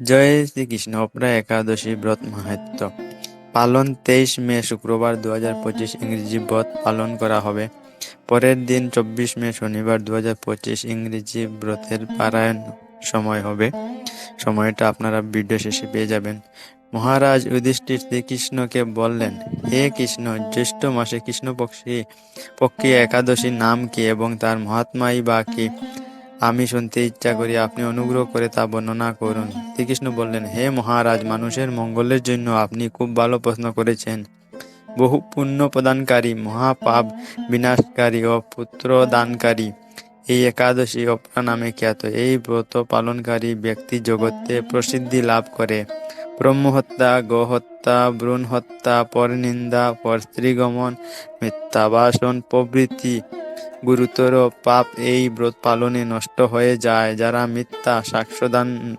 জয় শ্রীকৃষ্ণ অপরা একাদশী ব্রত মাহাত্ম পালন তেইশ মে শুক্রবার দু হাজার পঁচিশ ইংরেজি ব্রত পালন করা হবে। পরের দিন চব্বিশ মে শনিবার দু হাজার পঁচিশ ইংরেজি ব্রতের পারায়ণ সময় হবে। সময়টা আপনারা ভিডিও শেষে পেয়ে যাবেন। মহারাজ যুধিষ্ঠির শ্রীকৃষ্ণকে বললেন, হে কৃষ্ণ, জ্যৈষ্ঠ মাসে কৃষ্ণপক্ষী, পক্ষী একাদশীর নাম কি এবং তার মহাত্মাই বা কি? আমি শুনতে ইচ্ছা করি আপনি অনুগ্রহ করে তা বর্ণনা করুন। শ্রীকৃষ্ণ বললেন, হে মহারাজ, মানুষের মঙ্গলের জন্য আপনি খুব ভালো প্রশ্ন করেছেন। বহু পুণ্য প্রদানকারী, মহাপাপ বিনাশকারী ও পুত্র দানকারী এই একাদশী অপরা নামে খ্যাত। এই ব্রত পালনকারী ব্যক্তি জগতে প্রসিদ্ধি লাভ করে। ব্রহ্মহত্যা, গোহত্যা ভ্রূণ হত্যা পরনিন্দা, পর পরস্ত্রীগমন মিথ্যাবাসন প্রভৃতি গুরুতর পাপ এই ব্রত পালনে নষ্ট হয়ে যায়। যারা মিথ্যা সাক্ষ্যদান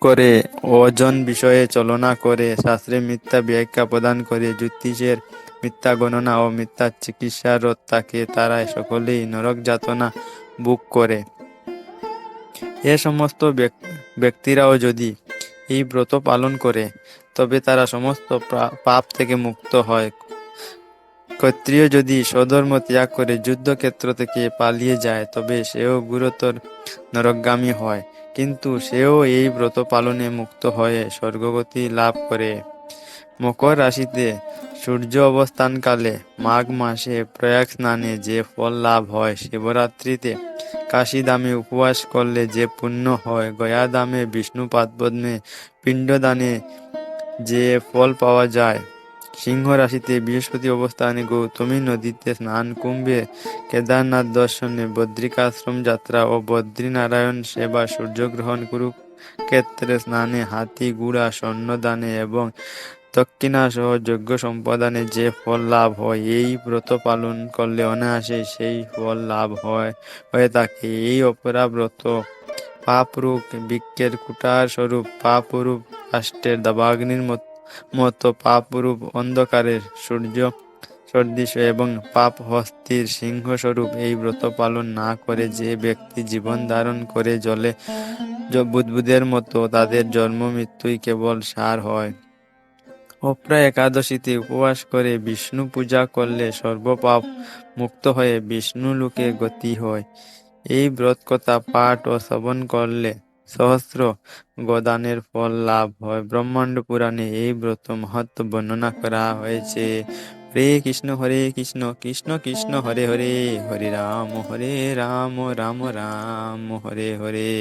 করে, ওজন বিষয়ে চলনা করে, শাস্ত্রে মিথ্যা ব্যাখ্যা প্রদান করে, জ্যোতিষের মিথ্যা গণনা ও মিথ্যা চিকিৎসারত থাকে, তারা সকলেই নরক যাতনা বুক করে। এ সমস্ত ব্যক- ব্যক্তিরাও যদি এই ব্রত পালন করে, তবে তারা সমস্ত পাপ থেকে মুক্ত হয়। ক্ষত্রিয় যদি স্বধর্ম ত্যাগ করে যুদ্ধক্ষেত্র থেকে পালিয়ে যায়, তবে সেও গুরুতর নরকগামী হয়। কিন্তু সেও এই ব্রত পালনে মুক্ত হয়ে স্বর্গগতি লাভ করে। মকর রাশিতে সূর্য অবস্থানকালে মাঘ মাসে প্রয়াগ স্নানে যে ফল লাভ হয়, শিবরাত্রিতে কাশী দামে উপবাস করলে যে পুণ্য হয়, গয়া দামে বিষ্ণু পিণ্ডদানে যে ফল পাওয়া যায় সিংহ রাশিতে বৃহস্পতি অবস্থানে গৌতমী নদীতে স্নান কুম্ভে কেদারনাথ দর্শনে বদ্রিকাশ্রম যাত্রা ও বদ্রীনারায়ণ সেবা সূর্যগ্রহণ কুরুক্ষেত্রে স্নানে হাতি গুড়া স্বর্ণদানে এবং দক্ষিণা সহ যজ্ঞ সম্পাদনে যে ফল লাভ হয়, এই ব্রত পালন করলে অনায়াসে সেই ফল লাভ হয়, হয়ে থাকে। এই অপরা ব্রত পাপরূপ, বৃক্ষের কুটার স্বরূপ, পাপরূপ, রাষ্ট্রের দাবাগ্নির মত- মতো পাপরূপ অন্ধকারের সূর্য সদৃশ এবং পাপ হস্তির সিংহস্বরূপ এই ব্রত পালন না করে যে ব্যক্তি জীবন ধারণ করে জলে বুদ্বুদের মতো তাদের জন্ম মৃত্যুই কেবল সার হয়। অপ্রা একাদশীতে উপবাস করে বিষ্ণু পূজা করলে সর্বপাপ মুক্ত হয়ে বিষ্ণু লোকে গতি হয়। এই ব্রত কথা পাঠ ও শ্রবণ করলে সহস্র গদানের ফল লাভ হয়। ব্রহ্মাণ্ড পুরাণে এই ব্রত মহত্ব বর্ণনা করা হয়েছে। হরে কৃষ্ণ হরে কৃষ্ণ কৃষ্ণ কৃষ্ণ, হরে হরে হরে রাম হরে রাম রাম রাম, হরে হরে।